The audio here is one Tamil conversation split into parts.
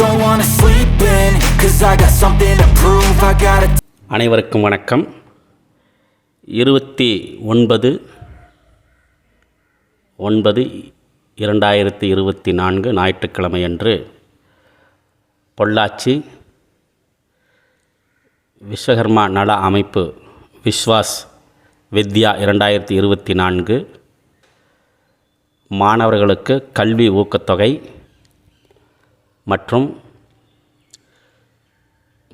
Cause I got something to prove, I gotta அனைவருக்கும் வணக்கம். இருபத்தி ஒன்பது ஒன்பது இரண்டாயிரத்தி இருபத்தி நான்கு ஞாயிற்றுக்கிழமை அன்று பொள்ளாச்சி விஸ்வகர்மா நல அமைப்பு விஸ்வாஸ் வித்யா இரண்டாயிரத்தி இருபத்தி நான்கு மாணவர்களுக்கு கல்வி ஊக்கத்தொகை மற்றும்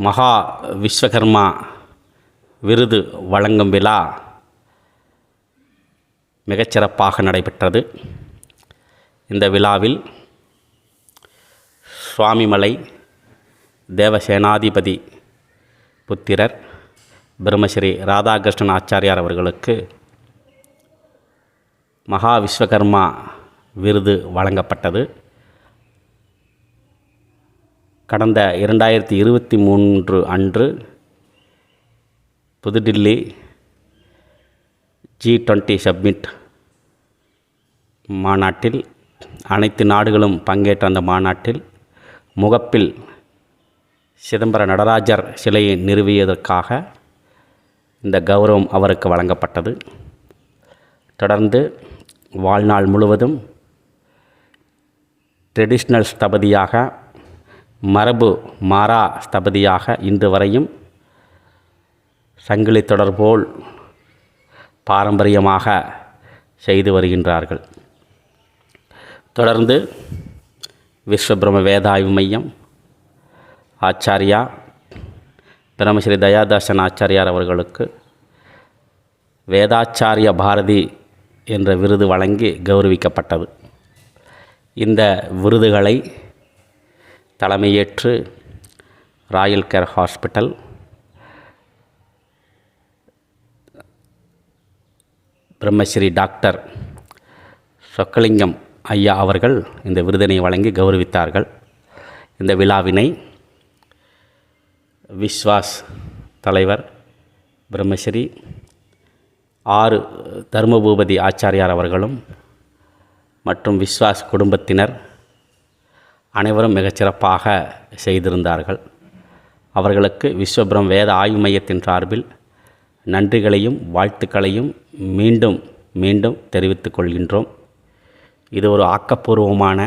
மகா விஸ்வகர்மா விருது வழங்கும் விழா மிகச்சிறப்பாக நடைபெற்றது. இந்த விழாவில் சுவாமிமலை தேவசேனாதிபதி புத்திரர் பிரம்மஸ்ரீ ராதாகிருஷ்ணன் ஆச்சாரியார் அவர்களுக்கு மகா விஸ்வகர்மா விருது வழங்கப்பட்டது. கடந்த இரண்டாயிரத்தி இருபத்தி மூன்று அன்று புதுடில்லி ஜி டுவெண்ட்டி சப்மிட் மாநாட்டில் அனைத்து நாடுகளும் பங்கேற்ற அந்த மாநாட்டில் முகப்பில் சிதம்பர நடராஜர் சிலையை நிறுவியதற்காக இந்த கௌரவம் அவருக்கு வழங்கப்பட்டது. தொடர்ந்து வாழ்நாள் முழுவதும் ட்ரெடிஷ்னல் ஸ்தபதியாக மரபு மாறா ஸ்தபதியாக இன்று வரையும் சங்கிலி தொடர்போல் பாரம்பரியமாக செய்து வருகின்றார்கள். தொடர்ந்து விஸ்வபிரம வேதாய்வு மையம் ஆச்சாரியா பிரமஸ்ரீ தயாதாசன் ஆச்சாரியார் அவர்களுக்கு வேதாச்சாரிய பாரதி என்ற விருது வழங்கி கௌரவிக்கப்பட்டது. இந்த விருதுகளை தலைமையேற்று royal care hospital. Brahmasri doctor Chockalingam ஐயா அவர்கள் இந்த விருதினை வழங்கி கௌரவித்தார்கள். இந்த விழாவினை விஸ்வாஸ் தலைவர் பிரம்மஸ்ரீ ஆறு தர்மபூபதி ஆச்சாரியார் அவர்களும் மற்றும் விஸ்வாஸ் குடும்பத்தினர் அனைவரும் மிகச்சிறப்பாக செய்திருந்தார்கள். அவர்களுக்கு விஸ்வபிரம் வேத ஆய்வு மையத்தின் சார்பில் நன்றிகளையும் வாழ்த்துக்களையும் மீண்டும் மீண்டும் தெரிவித்துக் கொள்கின்றோம். இது ஒரு ஆக்கப்பூர்வமான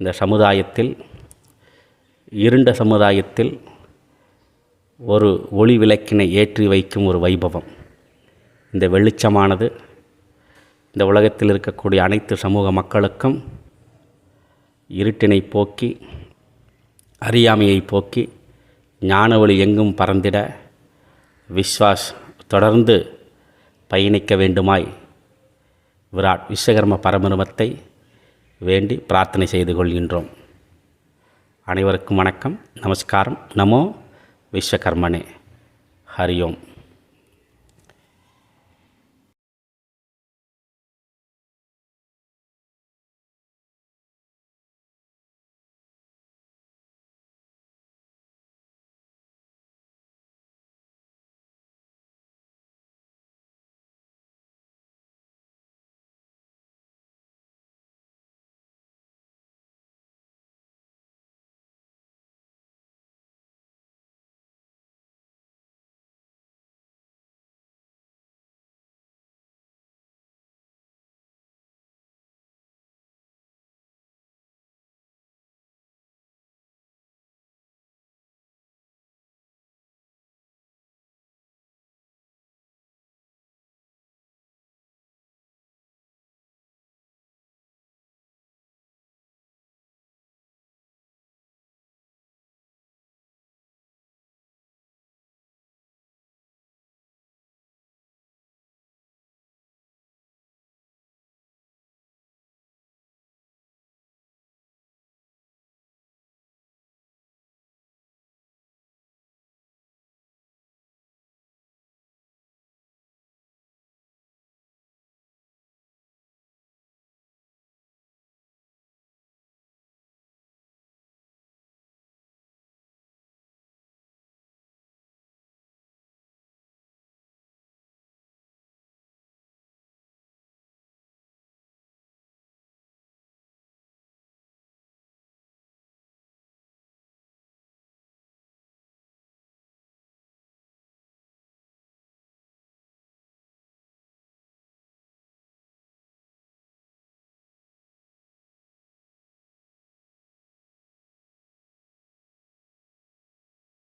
இந்த சமுதாயத்தில் இருண்ட சமுதாயத்தில் ஒரு ஒளி விளக்கினை ஏற்றி வைக்கும் ஒரு வைபவம். இந்த வெளிச்சமானது இந்த உலகத்தில் இருக்கக்கூடிய அனைத்து சமூக மக்களுக்கும் இருட்டினை போக்கி அறியாமையை போக்கி ஞான ஒளி எங்கும் பறந்திட விஸ்வாஸ் தொடர்ந்து பயணிக்க வேண்டுமாய் விராட் விஸ்வகர்ம பரமருமத்தை வேண்டி பிரார்த்தனை செய்து கொள்கின்றோம். அனைவருக்கும் வணக்கம் நமஸ்காரம். நமோ விஸ்வகர்மனே. ஹரி ஓம்.